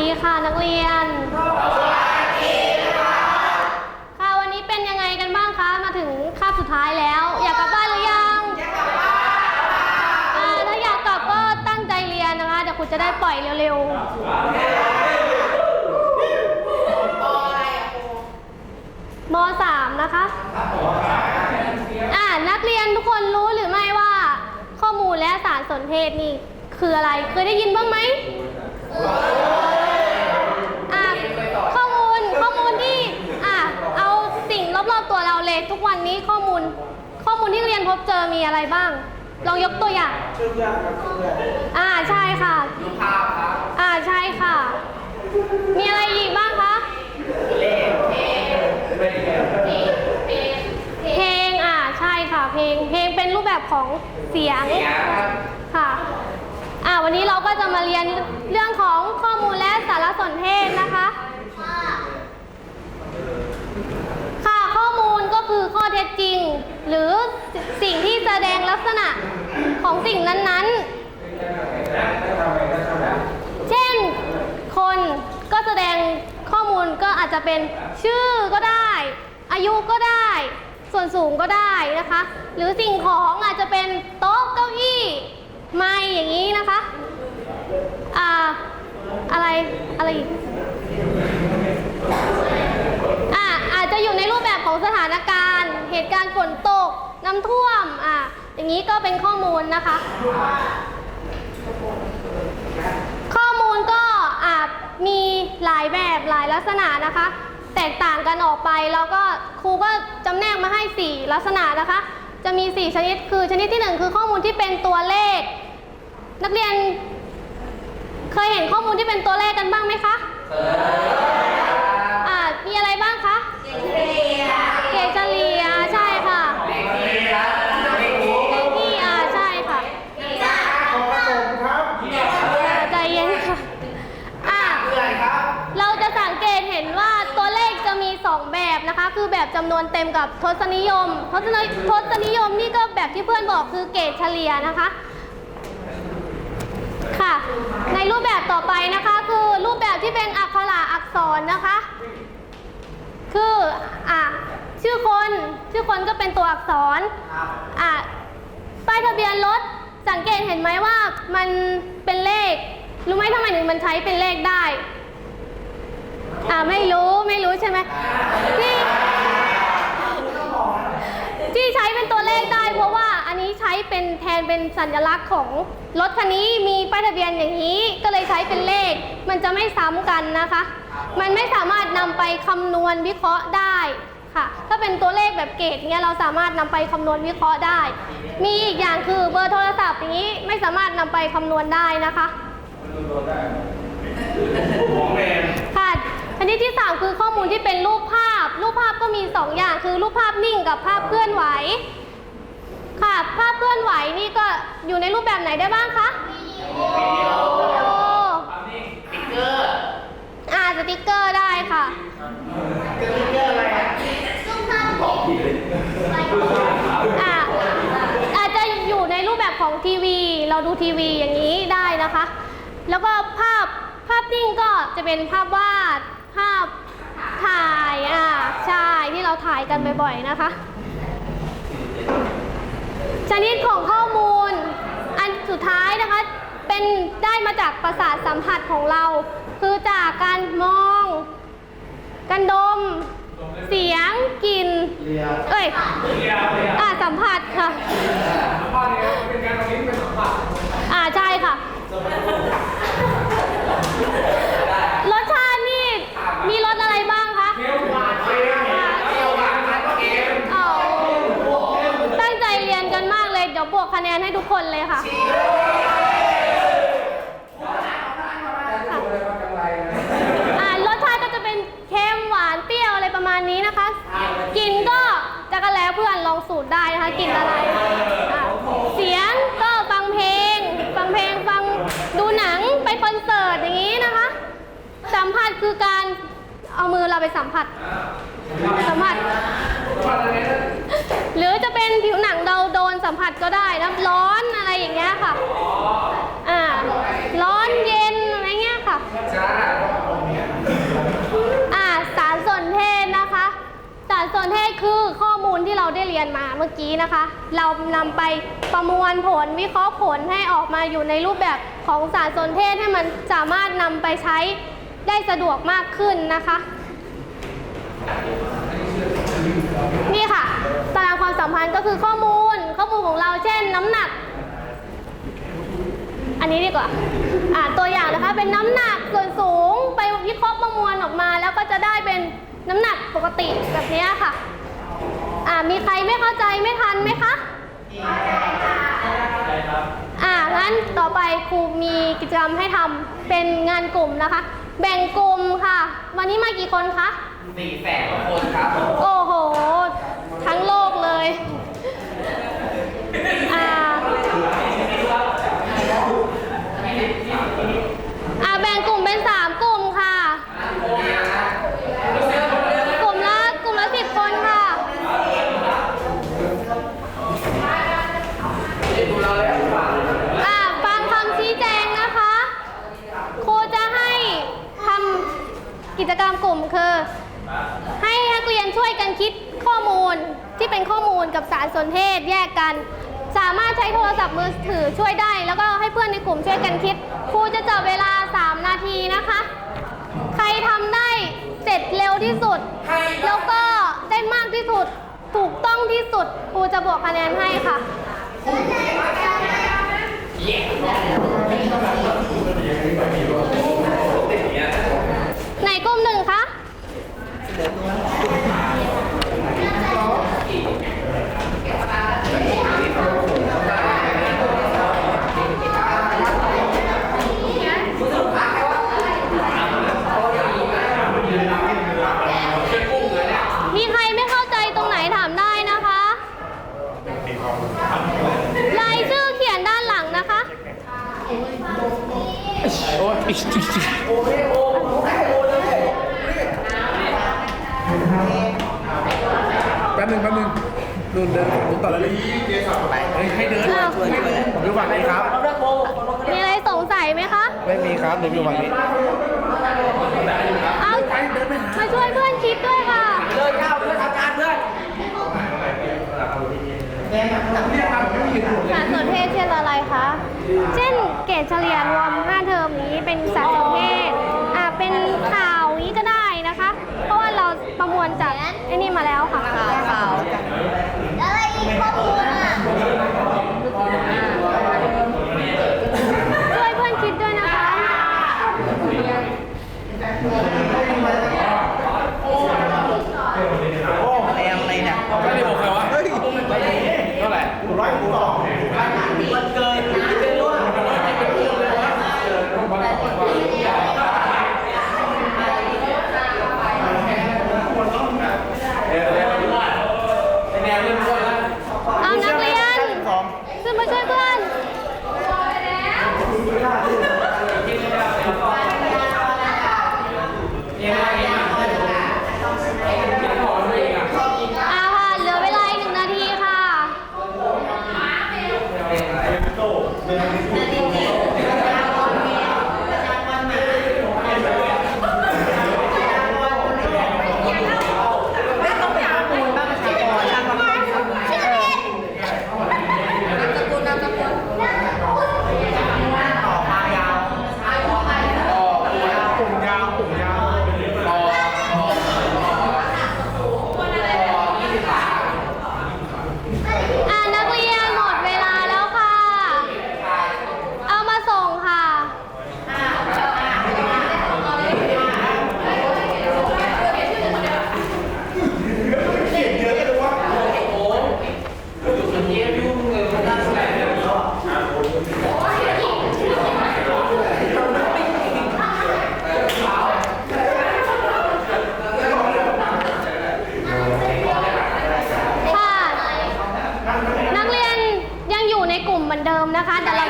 ดีค่ะนักเรียน ค่ะวันนี้เป็นยังไงกันบ้างคะ มาถึงคาบสุดท้ายแล้ว อยากกลับบ้านหรือยังอยากกลับบ้านถ้าอยากกลับก็ตั้งใจเรียนนะคะ เดี๋ยวคุณจะได้ปล่อยเร็วๆมสามนะคะ อ่านักเรียนทุกคนรู้หรือไม่ว่า ข้อมูลและสารสนเทศนี่คืออะไร เคยได้ยินบ้างไหมาข้อมูลข้อมูลที่อ่าเอาสิ่งรอบๆตัวเราเลยทุกวั นนี้ข้อมูล ข้อมูลที่เรียนพบเจอมีอะไรบ้าง ลองยกตัวอย่าง ชื่อเพื่อนครับชื่อเพื่อนอ่าใช่ค่ะ รูปภาพครับอ่าใช่ค่ะ มีอะไรอีกบ้างคะเลขเพลงเป็นไงเพลงอ่าใช่ค่ะ เพลงเพลงเป็นรูปแบบของเสียง เสียงครับค่ะอ่าวันนี้เราก็จะมาเรียนเรื่องของข้อมูลและสารสนเทศนะคะค่ะข้อมูลก็คือข้อเท็จจริง หรือ สิ่งที่แสดงลักษณะของสิ่งนั้นๆ เช่นคนก็แสดงข้อมูลก็อาจจะเป็นชื่อก็ได้ อายุก็ได้ ส่วนสูงก็ได้นะคะ หรือสิ่งของอาจจะเป็นโต๊ะเก้าอี้ไม้อย่างนี้นะคะอ่าอะไรอะไรอีกอ่าอาจจะอยู่ในรูปแบบของสถานการณ์ เหตุการณ์ฝนตก น้ำท่วมอ่าอย่างนี้ก็เป็นข้อมูลนะคะ ข้อมูลก็อาจมีหลายแบบหลายลักษณะนะคะ แตกต่างกันออกไปแล้วก็ครูก็จำแนกมาให้ 4 ลักษณะนะคะ จะมี 4 ชนิดคือชนิดที่ 1 คือข้อมูลที่เป็นตัวเลข นักเรียน เคยเห็นข้อมูลที่เป็นตัวเลขกันบ้างไหมคะอ่ามีอะไรบ้างคะ เกรดเฉลี่ย แบบจำนวนเต็มกับทศนิยมทศนิทศนิยมนี่ก็แบบที่เพื่อนบอกคือเกรดเฉลี่ยนะคะ ค่ะ ในรูปแบบต่อไปนะคะ คือรูปแบบที่เป็นอักขระอักษรนะคะ คืออะชื่อคนชื่อคนก็เป็นตัวอักษรอะป้ายทะเบียนรถสังเกตเห็นไหมว่ามันเป็นเลข รู้ไหมทำไมถึงมันใช้เป็นเลขได้ อ่าไม่รู้ไม่รู้ใช่ไหมที่ ที่ใช้เป็นตัวเลขได้ เพราะว่าอันนี้ใช้เป็นแทนเป็นสัญลักษณ์ของรถคันนี้มีป้ายทะเบียนอย่างนี้ ก็เลยใช้เป็นเลข มันจะไม่ซ้ำกันนะคะ มันไม่สามารถนำไปคำนวณวิเคราะห์ได้ค่ะ ถ้าเป็นตัวเลขแบบเกรดเนี้ยเราสามารถนำไปคำนวณวิเคราะห์ได้ มีอีกอย่างคือเบอร์โทรศัพท์อย่างนี้ไม่สามารถนำไปคำนวณได้นะคะ ของแมนค่ะอันนี้ที่ 3 คือข้อมูลที่เป็นรูปภาพ รูปภาพก็มี 2 อย่างคือรูปภาพนิ่งกับภาพเคลื่อนไหว ค่ะ ภาพเคลื่อนไหวนี่ก็อยู่ในรูปแบบไหนได้บ้างคะวิดีโอติ๊กเกอร์อ่าสติกเกอร์ได้ค่ะติ๊กเกอร์อะไรครับอ่าอาจจะอยู่ในรูปแบบของทีวี เราดูทีวีอย่างนี้ได้นะคะ แล้วก็ภาพภาพนิ่งก็จะเป็นภาพวาดภาพถ่ายอ่าใช่ที่เราถ่ายกันบ่อยๆนะคะ ชนิดของข้อมูล อันสุดท้ายนะคะ เป็นได้มาจากประสาทสัมผัสของเรา คือจากการมอง การดม เสียงกลิ่นเรียเอ้ยอ่าสัมผัสค่ะข้อนี้เป็นการตรงนี้เป็นสัมผัส อ่าใช่ค่ะ รสชาตินี่มีรสอะไรบ้างคะ เที่ยวหวานเค็มเที่ยวหวานมันก็เค็ม อ๋อตั้งใจเรียนกันมากเลย เดี๋ยวบวกคะแนนให้ทุกคนเลยค่ะ อ่ารสชาติก็จะเป็นเค็มหวานเปรี้ยวอะไรประมาณนี้นะคะ กินก็จะกันแล้วเพื่อนลองสูตรได้นะคะกินอะไรอะเสียงก็ฟังเพลง ฟังเพลงฟังดูหนังไปคอนเสิร์ตอย่างนี้นะคะ สัมผัสคือการเอามือเราไปสัมผัสสั็ได้รับร้อนอะไรอย่างเงี้ยค่ะอ่าร้อนเย็นอะไรเงี้ยค่ะอ่าสารสนเทศนะคะ สารสนเทศคือข้อมูลที่เราได้เรียนมาเมื่อกี้นะคะ เรานำไปประมวลผลวิเคราะห์ผลให้ออกมาอยู่ในรูปแบบของสารสนเทศให้มันสามารถนำไปใช้ได้สะดวกมากขึ้นนะคะ นี่ค่ะตารางความสัมพันธ์ก็คือข้อ นน้ำหนัก อันนี้ดีกว่าอ่า ตัวอย่างนะคะเป็นน้ำหนักส่วนสูงไปวิเคราะห์ประมวลออกมา แล้วก็จะได้เป็นน้ำหนักปกติแบบนี้ค่ะ อ่ามีใครไม่เข้าใจไม่ทันไหมคะอ่างั้นต่อไปครูมีกิจกรรมให้ทำเป็นงานกลุ่มนะคะ แบ่งกลุ่มค่ะ วันนี้มากี่คนคะสี่แสนกว่าคนครับ โอ้โห ทั้งโลกเลย อ่า อ่าแบ่งกลุ่มเป็นสามกลุ่มค่ะ กลุ่มละกลุ่มละสิบคนค่ะ อ่าฟังคำชี้แจงนะคะ ครูจะให้ทำกิจกรรมกลุ่มคือ ให้นักเรียนช่วยกันคิดข้อมูลที่เป็นข้อมูล กับสารสนเทศแยกกัน สามารถใช้โทรศัพท์มือถือช่วยได้ แล้วก็ให้เพื่อนในกลุ่มช่วยกันคิดครูจะจับเวลา 3 นาทีนะคะ ใครทำได้เสร็จเร็วที่สุด แล้วก็ได้มากที่สุดถูกต้องที่สุดครูจะบวกคะแนนให้ค่ะ ไหนกลุ่มหนึ่งคะ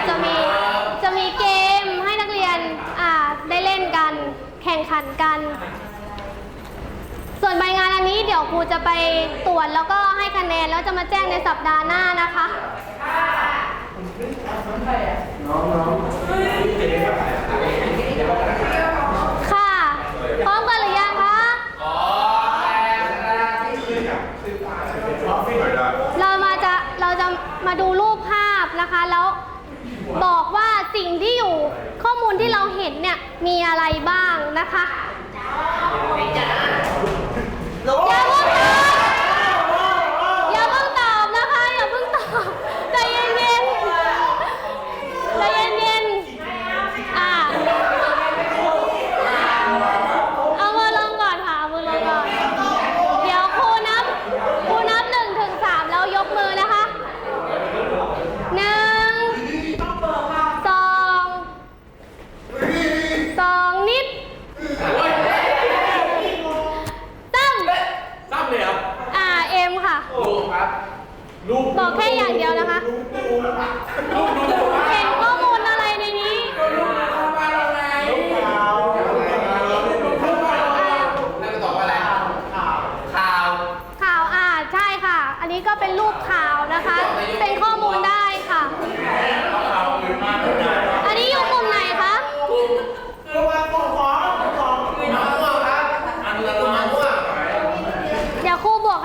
จะมีจะมีเกมให้นักเรียนอ่าได้เล่นกันแข่งขันกัน ส่วนใบงานอันนี้เดี๋ยวครูจะไปตรวจแล้วก็ให้คะแนนแล้วจะมาแจ้งในสัปดาห์หน้านะคะค่ะ ที่อยู่ข้อมูลที่เราเห็นเนี่ยมีอะไรบ้างนะคะอย่า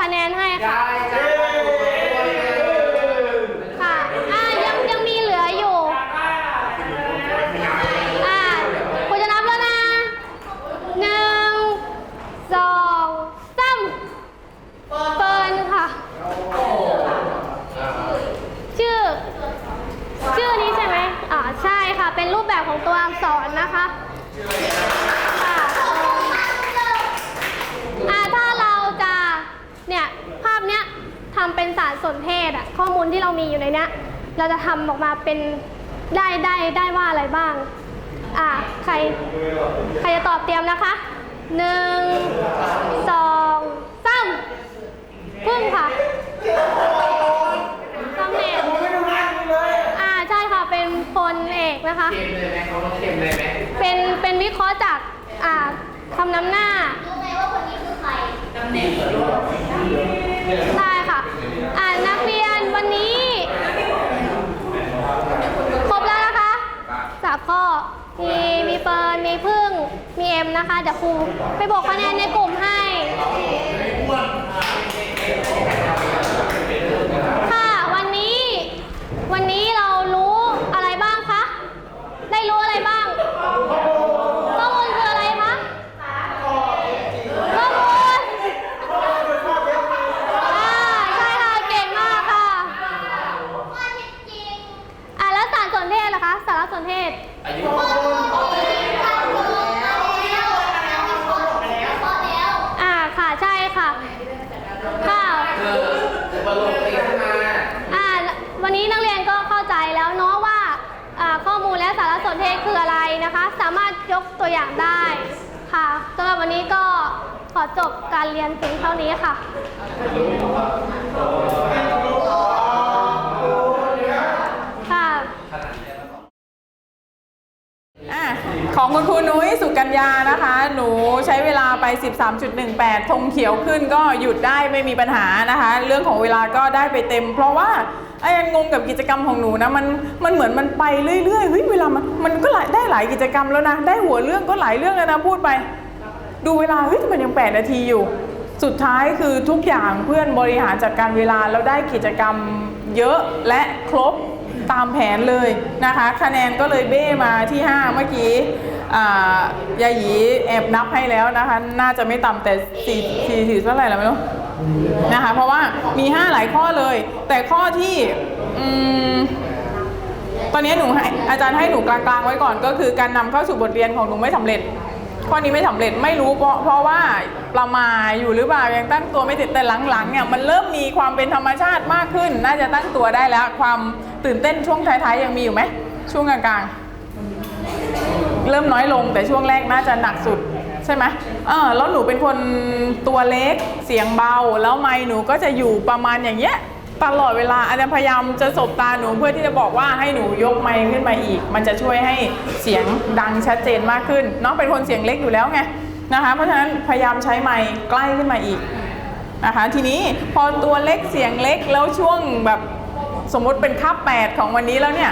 คะแนนให้ ค่ะ อ่า ยัง ยังมีเหลืออยู่ อ่าคุณจะนับแล้วนะหนึ่งสองสามเปินค่ะ ชื่อ ชื่อนี้ใช่ไหมอ่า ใช่ค่ะ เป็นรูปแบบของตัวอักษรนะคะค่ะอ่า ถ้าเราจะ เนี่ย ภาพ เนี้ยทำเป็นสารสนเทศอะข้อมูลที่เรามีอยู่ในเนี้ย เราจะทำออกมาเป็นได้ได้ได้ว่าอะไรบ้าง อ่าใครใครจะตอบเตรียมนะคะหนึ่งสองสามพึ่งค่ะตำแหน่งอ่าใช่ค่ะเป็นพลเอกนะคะเค็มเลยไหมเขาต้องเค็มเลยไหมเป็นเป็นวิเคราะห์จากอ่าคำนำหน้าได้ค่ะ อ่านักเรียนวันนี้ ครบแล้วนะคะสามข้อ มีมีเฟิร์นมีพึ่ง มีเอ็มนะคะ เดี๋ยวครูไปบอกคะแนนในกลุ่มให้ ค่ะ วันนี้ วันนี้เรารู้อะไรบ้างคะ ได้รู้อะไรบ้าง ข้อมูลคืออะไรคะ ข้อมูล อ่า ใช่ค่ะ เก่งมากค่ะ อ่าแล้วสารสนเทศล่ะ คะ สารสนเทศ อายุอ่าค่ะใช่ค่ะ ค่ะ คืออุปโลกตีขึ้นมาอ่า วันนี้นักเรียนก็เข้าใจแล้วเนาะว่าอ่าข้อมูลและสารสนเทศคืออะไรนะคะ สามารถยกตัวอย่างได้ ค่ะสำหรับวันนี้ก็ขอจบการเรียนเพียงเท่านี้ค่ะค่ะ อของคุณครูนุ้ยสุกัญญานะคะ หนูใช้เวลาไป 13.18 ธงเขียวขึ้นก็หยุดได้ไม่มีปัญหานะคะ เรื่องของเวลาก็ได้ไปเต็ม เพราะว่าไอ้ยันงงกับกิจกรรมของหนูนะมันมันเหมือนมันไปเรื่อยๆเฮ้ยเวลามันมันก็หลายได้หลายกิจกรรมแล้วนะ ได้หัวเรื่องก็หลายเรื่องแล้วนะพูดไป ดูเวลาเฮ้ยมันยัง 8 นาทีอยู่ สุดท้ายคือทุกอย่างเพื่อนบริหารจัดการเวลาแล้วได้กิจกรรมเยอะและครบ ตามแผนเลยนะคะ คะแนนก็เลยเบ้มาที่ 5 เมื่อกี้ยาหยีแอบนับให้แล้วนะคะ น่าจะไม่ต่ำแต่4 4 4เท่าไหร่แล้วไม่รู้นะคะ เพราะว่ามี 5 หลายข้อเลย แต่ข้อที่อตอนนี้หนูให้อาจารย์ให้หนูกลางๆไว้ก่อน ก็คือการนำเข้าสู่บทเรียนของหนูไม่สำเร็จ ข้อนี้ไม่สำเร็จไม่รู้เพราะเพราะว่าประมาทอยู่หรือเปล่ายังตั้งตัวไม่ติดแต่หลังๆเนี่ยมันเริ่มมีความเป็นธรรมชาติมากขึ้น น่าจะตั้งตัวได้แล้วความ ตื่นเต้นช่วงท้ายๆยังมีอยู่ไหมช่วงกลางๆ เริ่มน้อยลงแต่ช่วงแรกน่าจะหนักสุดใช่ไหมเออแล้วหนูเป็นคนตัวเล็กเสียงเบา แล้วไมค์หนูก็จะอยู่ประมาณอย่างเงี้ยตลอดเวลาอาจารย์พยายามจะสบตาหนูเพื่อที่จะบอกว่าให้หนูยกไมค์ขึ้นมาอีก มันจะช่วยให้เสียงดังชัดเจนมากขึ้นน้องเป็นคนเสียงเล็กอยู่แล้วไงนะคะ เพราะฉะนั้นพยายามใช้ไมค์ใกล้ขึ้นมาอีกนะคะ ทีนี้พอตัวเล็กเสียงเล็กแล้วช่วงแบบ สมมติเป็นคาบแปดของวันนี้แล้วเนี่ย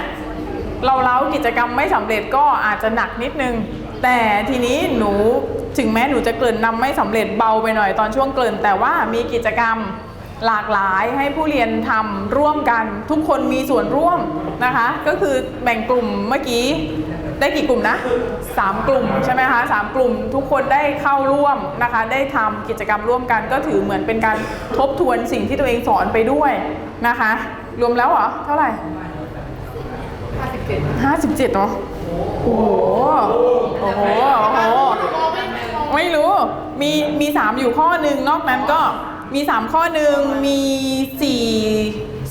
เราเล้ากิจกรรมไม่สำเร็จก็อาจจะหนักนิดนึง แต่ทีนี้หนูถึงแม้หนูจะเกริ่นนำไม่สำเร็จเบาไปหน่อยตอนช่วงเกริ่น แต่ว่ามีกิจกรรมหลากหลายให้ผู้เรียนทำร่วมกัน ทุกคนมีส่วนร่วมนะคะ ก็คือแบ่งกลุ่มเมื่อกี้ได้กี่กลุ่มนะสามกลุ่มใช่ไหมคะสามกลุ่มทุกคนได้เข้าร่วมนะคะ ได้ทำกิจกรรมร่วมกันก็ถือเหมือนเป็นการทบทวนสิ่งที่ตัวเองสอนไปด้วยนะคะ รวมแล้วเหรอ เท่าไหร่ห้าสิบเจ็ดเหรอโอ้โห โอ้โห โอ้โห ไม่รู้ มี มีสามอยู่ข้อหนึ่งนอกนั้นก็มีสามข้อหนึ่งมีสี่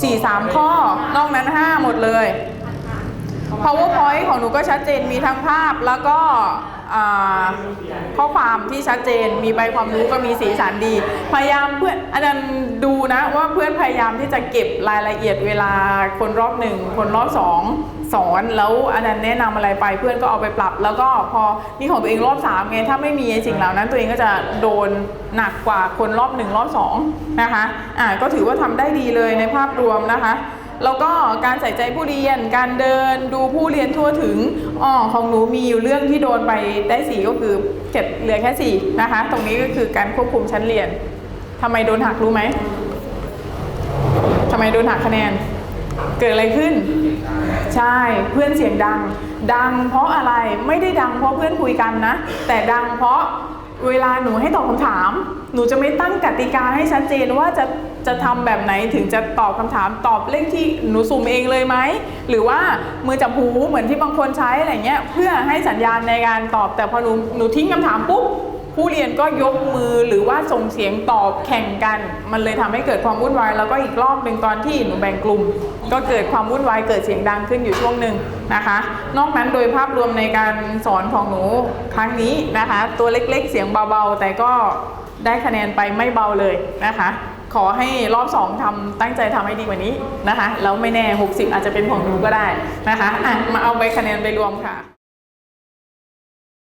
สี่สามข้อ นอกนั้นห้าหมดเลย powerpoint ของหนูก็ชัดเจนมีทั้งภาพแล้วก็อ่า ข้อความที่ชัดเจน มีใบความรู้ก็มีสีสันดี พยายามเพื่อนอาจารย์ดูนะว่าเพื่อนพยายามที่จะเก็บรายละเอียดเวลาคนรอบหนึ่งคนรอบสองสอนแล้วอาจารย์แนะนำอะไรไปเพื่อนก็เอาไปปรับ แล้วก็พอนี่ของตัวเองรอบสามไงถ้าไม่มีสิ่งเหล่านั้นตัวเองก็จะโดนหนักกว่าคนรอบหนึ่งรอบสองนะคะอ่าก็ถือว่าทำได้ดีเลยในภาพรวมนะคะ แล้วก็การใส่ใจผู้เรียน การเดินดูผู้เรียนทั่วถึงอ๋อของหนูมีอยู่เรื่องที่โดนไปได้สี่ก็คือเก็บเหลือแค่สี่นะคะ ตรงนี้ก็คือการควบคุมชั้นเรียนทำไมโดนหักรู้ไหมทำไมโดนหักคะแนน เกิดอะไรขึ้น ใช่เพื่อนเสียงดัง ดังเพราะอะไรไม่ได้ดังเพราะเพื่อนคุยกันนะ แต่ดังเพราะ เวลาหนูให้ตอบคำถาม หนูจะไม่ตั้งกติกาให้ชัดเจนว่าจะจะทำแบบไหนถึงจะตอบคำถามตอบเลขที่หนูสุ่มเองเลยไหม หรือว่ามือจับหูเหมือนที่บางคนใช้อะไรเงี้ยเพื่อให้สัญญาณในการตอบแต่พอหนูหนูทิ้งคำถามปุ๊บ ผู้เรียนก็ยกมือหรือว่าส่งเสียงตอบแข่งกัน มันเลยทำให้เกิดความวุ่นวาย แล้วก็อีกรอบหนึ่งตอนที่หนูแบ่งกลุ่ม ก็เกิดความวุ่นวายเกิดเสียงดังขึ้นอยู่ช่วงหนึ่งนะคะ นอกนั้นโดยภาพรวมในการสอนของหนูครั้งนี้นะคะ ตัวเล็กๆเสียงเบาๆ แต่ก็ได้คะแนนไปไม่เบาเลยนะคะ ขอให้รอบสองทำตั้งใจทำให้ดีกว่านี้นะคะแล้วไม่แน่ 60 อาจจะเป็นของหนูก็ได้นะคะอะมาเอาใบคะแนนไปรวมค่ะ